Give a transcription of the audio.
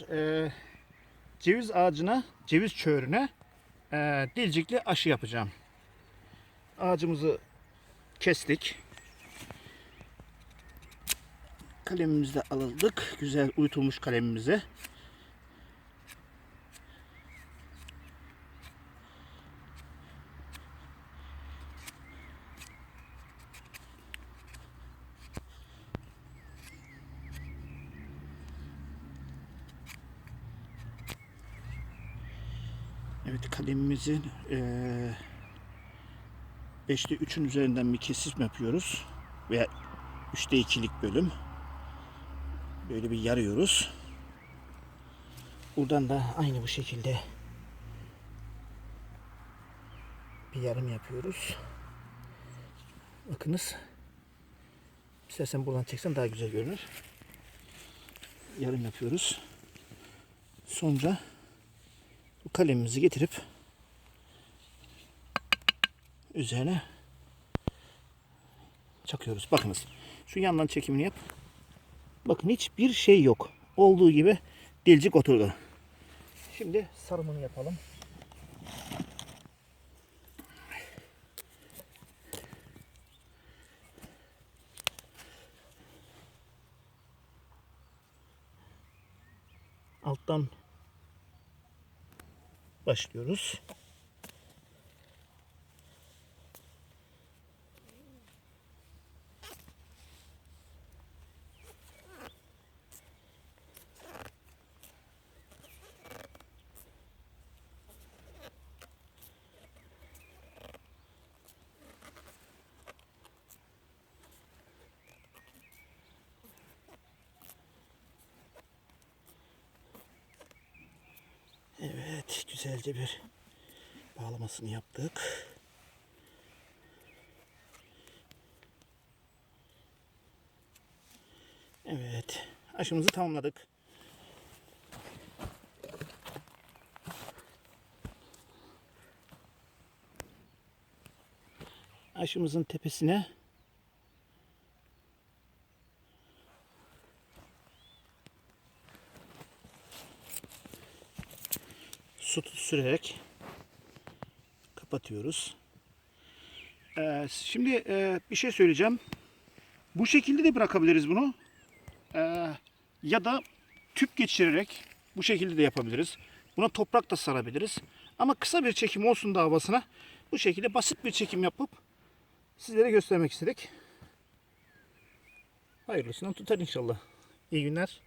Ee, ceviz ağacına, ceviz çöğürüne ee, dilcikli aşı yapacağım. Ağacımızı kestik. Kalemimizi de aldık. Güzel uyutulmuş kalemimizi. Evet kalemimizin eee 5'te 3'ün üzerinden bir kesim yapıyoruz. Veya 3'te 2'lik bölüm. Böyle bir yarıyoruz. Buradan da aynı bu şekilde bir yarım yapıyoruz. Bakınız. İstersen buradan çeksen daha güzel görünür. Yarım yapıyoruz. Sonra bu kalemimizi getirip üzerine çakıyoruz. Bakınız. Şu yandan çekimini yap. Bakın hiçbir şey yok. Olduğu gibi dilcik oturdu. Şimdi sarımını yapalım. Alttan başlıyoruz. Evet, güzelce bir bağlamasını yaptık. Evet, aşımızı tamamladık. Aşımızın tepesine su sürerek kapatıyoruz. Ee, şimdi e, bir şey söyleyeceğim. Bu şekilde de bırakabiliriz bunu. Ee, ya da tüp geçirerek bu şekilde de yapabiliriz. Buna toprak da sarabiliriz. Ama kısa bir çekim olsun da havasına bu şekilde basit bir çekim yapıp sizlere göstermek istedik. Hayırlısından tutar inşallah. İyi günler.